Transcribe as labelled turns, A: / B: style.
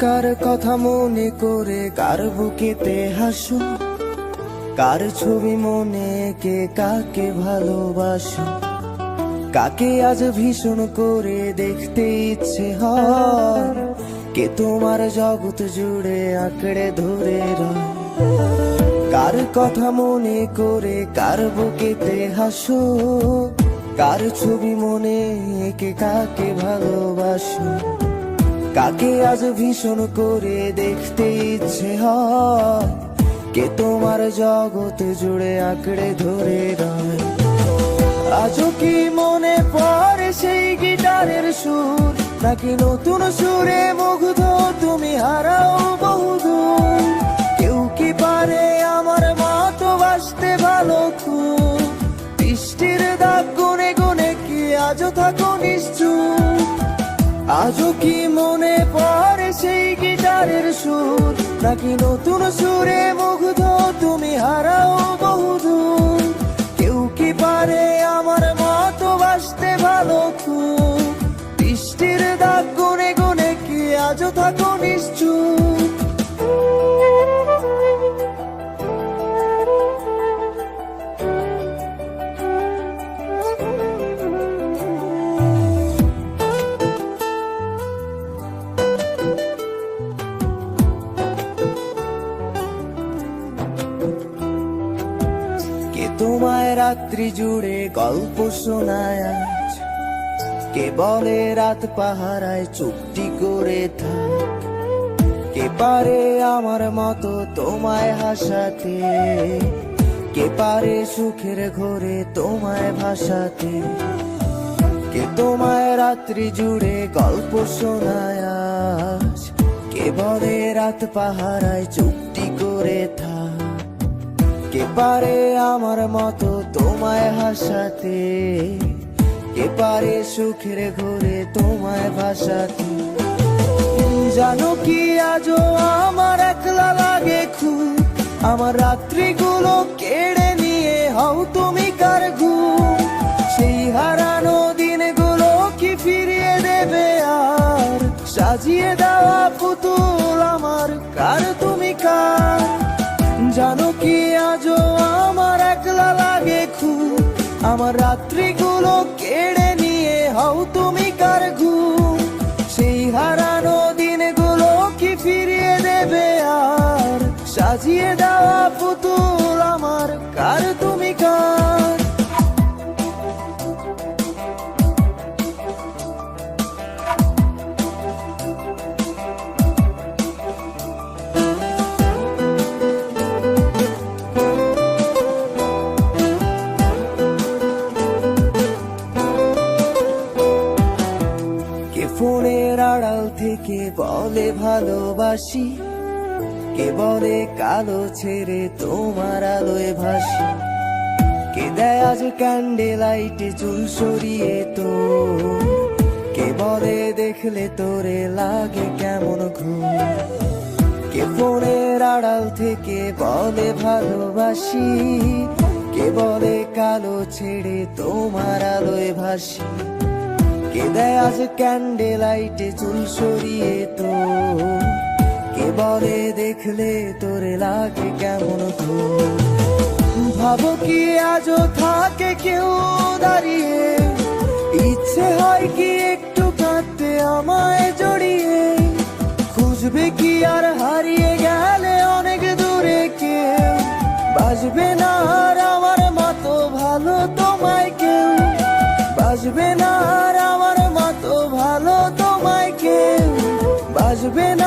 A: কার কথা মনে করে, কার বুকেতে হাসো? কার ছবি মনে কে কাকে ভালোবাসো? কাকে আজ ভীষণ করে দেখতে ইচ্ছে হয়? কে তোমার জগৎ জুড়ে আঁকড়ে ধরে কার কথা মনে করে, কার বুকেতে হাসো? কার ছবি মনে কে কাকে ভালোবাসো? কাকে আজ ভীষণ করে দেখতে ইচ্ছে হয়? কে তোমার জগৎ জুড়ে আঁকড়ে ধরে রয়? আজও কি মনে পড়ে সেই গিটারের সুর? নাকি নতুন সুরে মুগ্ধ তুমি হারাও বহুদূর? কেউ কি পারে আমার মতো বাসতে ভালো খুব? বৃষ্টির দাগ গুনে গুনে কি আজও থাকো নিশ্চুপ? আজও কি মনে পড়ে সেই গিটারের সুর? নাকি নতুন সুরে মুগ্ধ তুমি হারাও বহুদূর? কেউ কি পারে আমার মতো বাসতে ভালো খুব? বৃষ্টির দাগ গুনে গুনে কি আজও থাকো নিশ্চুপ? তোমায় রাত্রি জুড়ে গল্প শোনায় আজ? কে বলে রাত পাহারায় চুক্তি করে থাক কে পারে আমার মতো তোমায় হাসাতে কে পারে সুখের ঘরে তোমায় ভাসাতে কে তোমায় রাত্রি জুড়ে গল্প শোনায় আজ? কে বলে রাত পাহারায় চুক্তি করে থাক কে পারে আমার মতো তোমায় হাসাতে কে পারে সুখের ঘরে তোমায় ভাসাতে জানো কি আজও আমার একলা লাগে খুব আমার রাত্রিগুলো কেড়ে নিয়ে হও তুমি কার ঘুম? সেই হারানো দিনগুলো কি ফিরিয়ে দেবে আর? সাজিয়ে দেওয়া পুতুল আমার, কার তুমি কার? জানো কি আমার রাত্রিগুলো কেড়ে নিয়ে হও তুমি কার ঘুম? সেই হারানো দিনগুলো কি ফিরিয়ে দেবে আর? সাজিয়ে দেওয়া পুতুল আমার কার তুমি ফোনের আড়াল থেকে বলে ভালোবাসি। কে বলে কালো ছেড়ে তোমার আলোয় ভাসি। কে দেয় আজ ক্যান্ডেল লাইটে চুল সরিয়ে তো। কে বলে দেখলে তোরে লাগে কেমন ঘুম। কে ফোনের আড়াল থেকে বলে ভালোবাসি। কে বলে কালো ছেড়ে তোমার আলোয় ভাসি। কে দেয় আজ ক্যান্ডেল লাইটে চুল সরিয়ে তো। কে বলে দেখলে তোরে লাগে কেমন তো? ভাবো কি আজও থাকে কেউ দাঁড়িয়ে? ইচ্ছে হয় কি একটু কাঁদতে আমায় জড়িয়ে? খুঁজবে কি আর হারিয়ে গেলে অনেক দূরে কেউ বাসবে না when